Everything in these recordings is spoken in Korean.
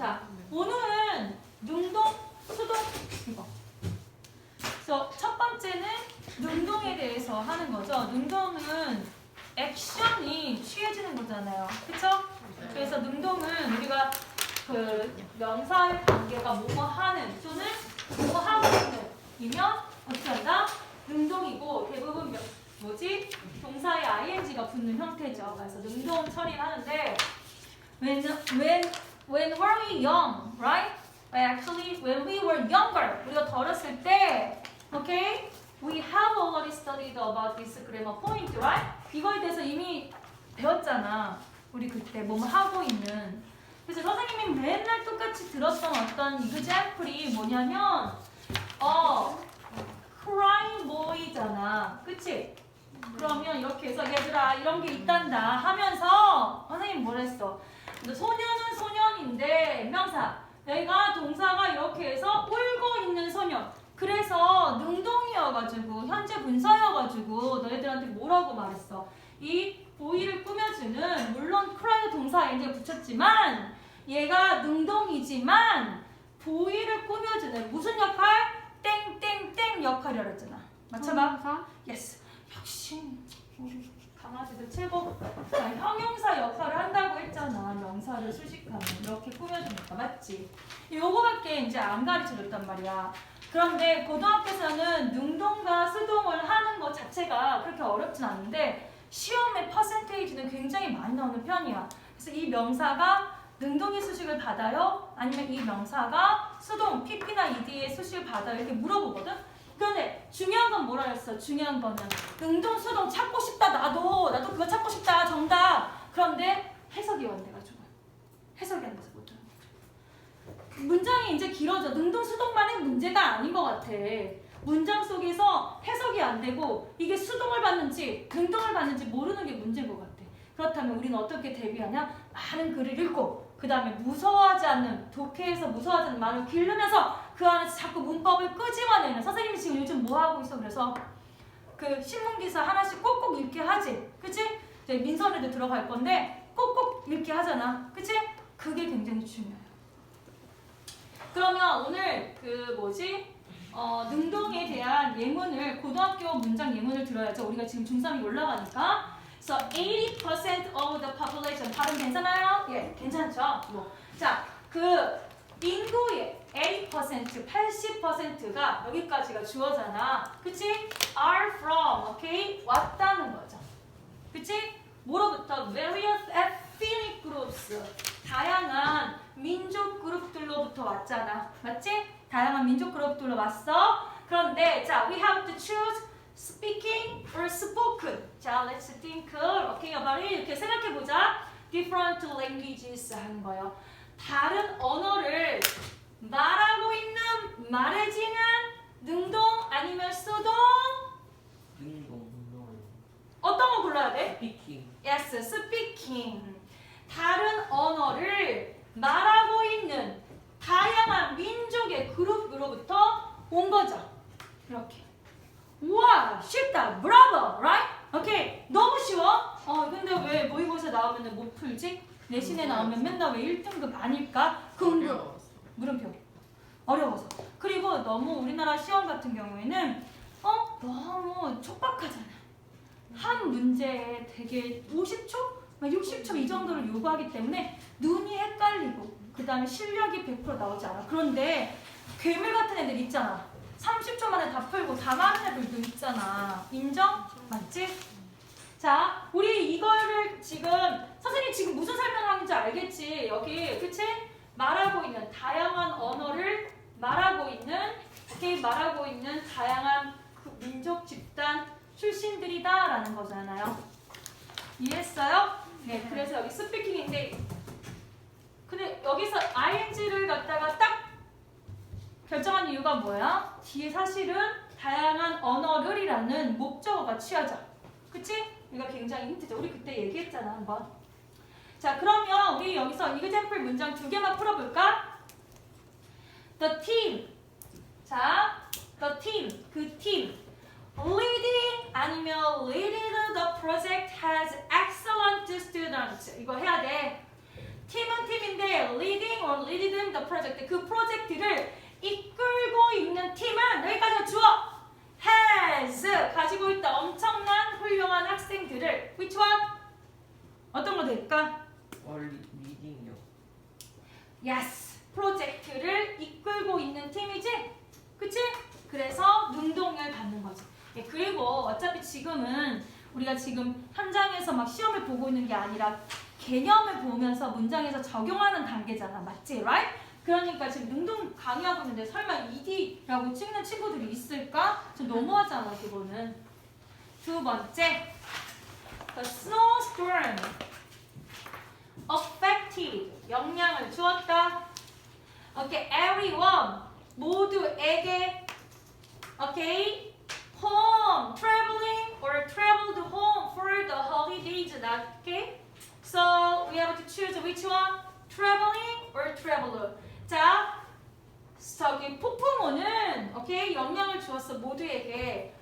자, 오늘은 능동, 수동 이거. 그래서 첫 번째는 능동에 대해서 하는 거죠. 능동은 액션이 취해지는 거잖아요. 그쵸? 그래서 능동은 우리가 그 명사의 관계가 뭐뭐 하는 또는 뭐뭐 하고 있는 이면 어떻게 한다? 능동이고 대부분 명- 뭐지? 동사에 ing가 붙는 형태죠. 그래서 능동 처리를 하는데 when when were we young, right? Actually, when we were younger, 우리가 더 어렸을 때, okay? We have already studied about this grammar point, right? 이거에 대해서 이미 배웠잖아. 우리 그때 뭐뭐 하고 있는. 그래서 선생님이 맨날 똑같이 들었던 어떤 example이 뭐냐면, 어, crying boy잖아. 그치? 그러면 이렇게 해서 얘들아 이런 게 있단다 하면서 선생님 뭐랬어? 근데 소년은 소 년인데 명사. 내가 동사가 이렇게 해서 울고 있는 소년 그래서 능동이어가지고 현재 분사여가지고 너희들한테 뭐라고 말했어? 이 보이를 꾸며주는 물론 크라이도 동사에 이제 붙였지만 얘가 능동이지만 보이를 꾸며주는 무슨 역할? 땡땡땡 역할이라 했잖아. 맞춰봐. 예스 역시 강아지들 최고 자, 형용사 역할을 한다고 했잖아 명사를 수식하면 이렇게 꾸며주니까 맞지 요거밖에 이제 안 가르쳐줬단 말이야 그런데 고등학교에서는 능동과 수동을 하는 것 자체가 그렇게 어렵진 않은데 시험의 퍼센테이지는 굉장히 많이 나오는 편이야 그래서 이 명사가 능동의 수식을 받아요? 아니면 이 명사가 수동, PP나 ED의 수식을 받아요? 이렇게 물어보거든? 그런데 중요한 건 뭐라 했어? 중요한 거는 능동, 수동 찾고 싶다 나도. 나도 그거 찾고 싶다 정답. 그런데 해석이 안 돼가지고 해석이 안 돼서 못 들어 문장이 이제 길어져. 능동, 수동만의 문제가 아닌 것 같아. 문장 속에서 해석이 안 되고 이게 수동을 받는지 능동을 받는지 모르는 게 문제인 것 같아. 그렇다면 우리는 어떻게 대비하냐? 많은 글을 읽고 그 다음에 무서워하지 않는 독해에서 무서워하지 않는 말을 기르면서 그 안에서 자꾸 문법을 끄집어내는 선생님이 지금 요즘 뭐 하고 있어 그래서 그 신문 기사 하나씩 꼭꼭 읽게 하지 그치? 이제 민선에도 들어갈 건데 꼭꼭 읽게 하잖아 그치? 그게 굉장히 중요해요 그러면 오늘 그 뭐지? 어, 능동에 대한 예문을 고등학교 문장 예문을 들어야죠 우리가 지금 중3이 올라가니까 So 80% of the population 발음 괜찮아요? 예, 괜찮죠? 뭐. 자, 그 인구의 80% 80%가 여기까지가 주어잖아. 그치? are from, 오케이? 왔다는 거죠. 그치? 뭐로부터? various ethnic groups. 다양한 민족 그룹들로부터 왔잖아. 맞지? 다양한 민족 그룹들로 왔어. 그런데 자, we have to choose speaking or spoken. 자, let's think okay about it. 이렇게 생각해 보자. different languages 하는 거예요. 다른 언어를 말하고 있는 말해지는 능동 아니면 수동 능동 어떤 거 골라야 돼? 스피킹 Yes, speaking. 다른 언어를 말하고 있는 다양한 민족의 그룹으로부터 온 거죠. 이렇게. 우와, 쉽다. 브라보, right? 오케이. 너무 쉬워? 어, 근데 왜 모의고사 나오면 못 풀지? 내신에 나오면 맨날 왜 1등급 아닐까? 궁금. 물음표. 어려워서. 그리고 너무 우리나라 시험 같은 경우에는 어? 너무 촉박하잖아. 한 문제에 되게 50초? 막 60초 이 정도를 요구하기 때문에 눈이 헷갈리고 그 다음에 실력이 100% 나오지 않아. 그런데 괴물 같은 애들 있잖아. 30초 만에 다 풀고 다 많은 애들도 있잖아. 인정? 맞지? 자, 우리 이거를 지금 선생님 지금 무슨 설명하는지 알겠지? 여기 그치? 말하고 있는 다양한 언어를 말하고 있는 오케이 말하고 있는 다양한 그 민족 집단 출신들이다라는 거잖아요. 이해했어요? 네, 그래서 여기 스피킹인데 근데 여기서 ing를 갖다가 딱 결정한 이유가 뭐야? 뒤에 사실은 다양한 언어를이라는 목적어가 취하죠. 그치? 이거 굉장히 힌트죠. 우리 그때 얘기했잖아 한번. 자 그러면 우리 여기서 이그젠플 문장 두 개만 풀어볼까? The team. 자, the team. 그 팀. Leading 아니면 leading the project has excellent students. 이거 해야 돼. 팀은 팀인데 leading or leading the project 그 프로젝트를 이끌고 있는 팀은 여기까지 주어 has 가지고 있다 엄청난 훌륭한 학생들을 which one? 어떤 거 될까? 얼리 리딩요. yes 프로젝트를 이끌고 있는 팀이지 그치? 그래서 능동을 받는 거지 예, 그리고 어차피 지금은 우리가 지금 현장에서 막 시험을 보고 있는 게 아니라 개념을 보면서 문장에서 적용하는 단계잖아 맞지? right? 그러니까 지금 능동 강의하고 있는데 설마 ED라고 찍는 친구들이 있을까? 좀 너무하잖아 그거는 두 번째 The snowstorm affected 영향을 주었다 오케이 everyone 모두에게 오케이 home traveling or traveled home for the holidays okay so we have to choose which one traveling or traveler 자 저기 폭풍우는 오케이 영향을 주었어 모두에게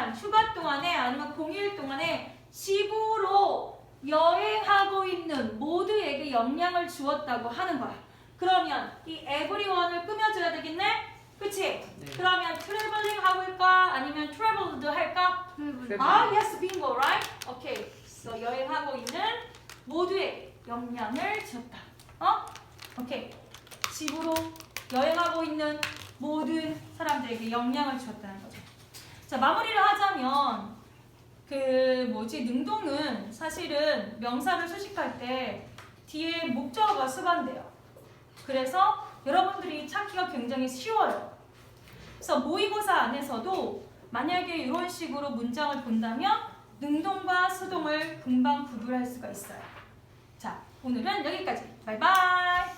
동안 휴가 동안에 아니면 공휴일 동안에 집으로 여행하고 있는 모두에게 영향을 주었다고 하는 거야. 그러면 이 everyone을 꾸며줘야 되겠네? 그치? 네. 그러면 traveling 하고 할까? 아니면 traveled 할까? 아, yes, bingo, right? 오케이. So 여행하고 있는 모두에게 영향을 주었다. 어? 오케이. 집으로 여행하고 있는 모든 사람들에게 영향을 주었다는 거죠. 자, 마무리를 하자면 그 뭐지 능동은 사실은 명사를 수식할 때 뒤에 목적어가 수반돼요. 그래서 여러분들이 찾기가 굉장히 쉬워요. 그래서 모의고사 안에서도 만약에 이런 식으로 문장을 본다면 능동과 수동을 금방 구분할 수가 있어요. 자, 오늘은 여기까지. 바이바이.